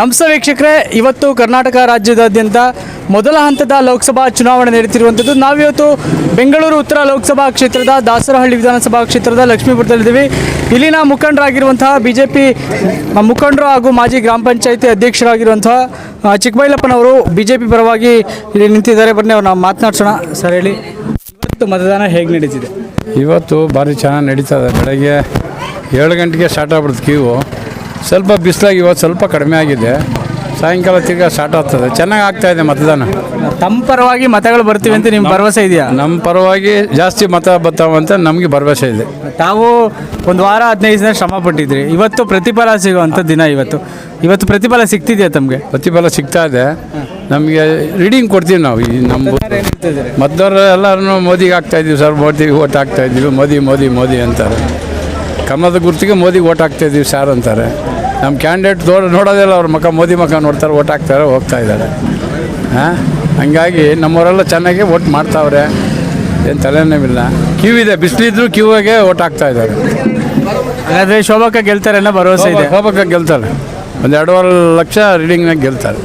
ನಮಸ್ತೆ ವೀಕ್ಷಕರೇ, ಇವತ್ತು ಕರ್ನಾಟಕ ರಾಜ್ಯದಾದ್ಯಂತ ಮೊದಲ ಹಂತದ ಲೋಕಸಭಾ ಚುನಾವಣೆ ನಡೀತಿರುವಂಥದ್ದು. ನಾವಿವತ್ತು ಬೆಂಗಳೂರು ಉತ್ತರ ಲೋಕಸಭಾ ಕ್ಷೇತ್ರದ, ದಾಸರಹಳ್ಳಿ ವಿಧಾನಸಭಾ ಕ್ಷೇತ್ರದ ಲಕ್ಷ್ಮೀಪುರದಲ್ಲಿದ್ದೀವಿ. ಇಲ್ಲಿನ ಮುಖಂಡರಾಗಿರುವಂತಹ ಬಿ ಜೆ ಪಿ ಮುಖಂಡರು ಹಾಗೂ ಮಾಜಿ ಗ್ರಾಮ ಪಂಚಾಯಿತಿ ಅಧ್ಯಕ್ಷರಾಗಿರುವಂತಹ ಚಿಕ್ಕಬೈಲಪ್ಪನವರು ಬಿ ಜೆ ಪಿ ಪರವಾಗಿ ಇಲ್ಲಿ ನಿಂತಿದ್ದಾರೆ. ಬನ್ನಿ ಅವ್ರು ನಾವು ಮಾತನಾಡ್ಸೋಣ. ಸರ್, ಹೇಳಿ. ಇವತ್ತು ಮತದಾನ ಹೇಗೆ ನಡೀತಿದೆ? ಇವತ್ತು ಭಾರಿ ಚೆನ್ನಾಗಿ ನಡೀತದೆ ಬೆಳಗ್ಗೆ ಏಳು ಗಂಟೆಗೆ ಸ್ಟಾರ್ಟ್ ಆಗ್ಬಿಡ್ತು ಕ್ಯೂ. ಸ್ವಲ್ಪ ಬಿಸಿಲಾಗಿ ಇವತ್ತು ಸ್ವಲ್ಪ ಕಡಿಮೆ ಆಗಿದೆ. ಸಾಯಂಕಾಲ ತಿರ್ಗ ಸ್ಟಾರ್ಟ್ ಆಗ್ತದೆ. ಚೆನ್ನಾಗಿ ಆಗ್ತಾ ಇದೆ ಮತದಾನ. ತಮ್ಮ ಪರವಾಗಿ ಮತಗಳು ಬರ್ತೀವಿ ಅಂತ ನಿಮ್ಮ ಭರವಸೆ ಇದೆಯಾ? ನಮ್ಮ ಪರವಾಗಿ ಜಾಸ್ತಿ ಮತ ಬರ್ತಾವಂತ ನಮಗೆ ಭರವಸೆ ಇದೆ. ತಾವು ಒಂದು ವಾರ ಹದಿನೈದು ದಿನ ಶ್ರಮ ಪಟ್ಟಿದ್ರಿ. ಇವತ್ತು ಪ್ರತಿಫಲ ಸಿಗುವಂಥ ದಿನ ಇವತ್ತು. ಇವತ್ತು ಪ್ರತಿಫಲ ಸಿಗ್ತಿದೆಯಾ ತಮಗೆ? ಪ್ರತಿಫಲ ಸಿಗ್ತಾ ಇದೆ. ನಮಗೆ ರೀಡಿಂಗ್ ಕೊಡ್ತೀವಿ ನಾವು. ಈ ನಮ್ಮ ಮತದಾರರು ಎಲ್ಲರೂ ಮೋದಿಗೆ ಆಗ್ತಾ ಇದ್ದೀವಿ ಸರ್. ಮೋದಿಗೆ ಓಟ್ ಹಾಕ್ತಾ ಇದ್ದೀವಿ. ಮೋದಿ ಮೋದಿ ಮೋದಿ ಅಂತಾರೆ. ಕಮಲದ ಗುರುತಿಗೆ ಮೋದಿಗೆ ಓಟ್ ಹಾಕ್ತಾ ಇದ್ದೀವಿ ಸರ್ ಅಂತಾರೆ. ನಮ್ಮ ಕ್ಯಾಂಡಿಡೇಟ್ ದೋ ನೋಡೋದಿಲ್ಲ ಅವ್ರ ಮಕ್ಕ ಮೋದಿ ಮಕ್ಕ ನೋಡ್ತಾರೆ ಓಟ್ ಹಾಕ್ತಾರೆ ಹೋಗ್ತಾ ಇದ್ದಾರೆ. ಹಾಂ? ಹಂಗಾಗಿ ನಮ್ಮವರೆಲ್ಲ ಚೆನ್ನಾಗಿ ಓಟ್ ಮಾಡ್ತಾವ್ರೆ. ಏನು ತಲೆನೇವಿಲ್ಲ. ಕ್ಯೂ ಇದೆ ಬಿಸಿಲಿದ್ರು ಕ್ಯೂಗೆ ಓಟ್ ಹಾಕ್ತಾ ಇದ್ದಾರೆ. ಹಾಗಾದ್ರೆ ಶೋಭಕ್ಕ ಗೆಲ್ತಾರೆ ಅನ್ನೋ ಭರವಸೆ ಇದೆ? ಶೋಭಕ್ಕ ಗೆಲ್ತಾರೆ. ಒಂದು ಎರಡೂವರೆ ಲಕ್ಷ ರೀಡಿಂಗ್ನಾಗ ಗೆಲ್ತಾರೆ.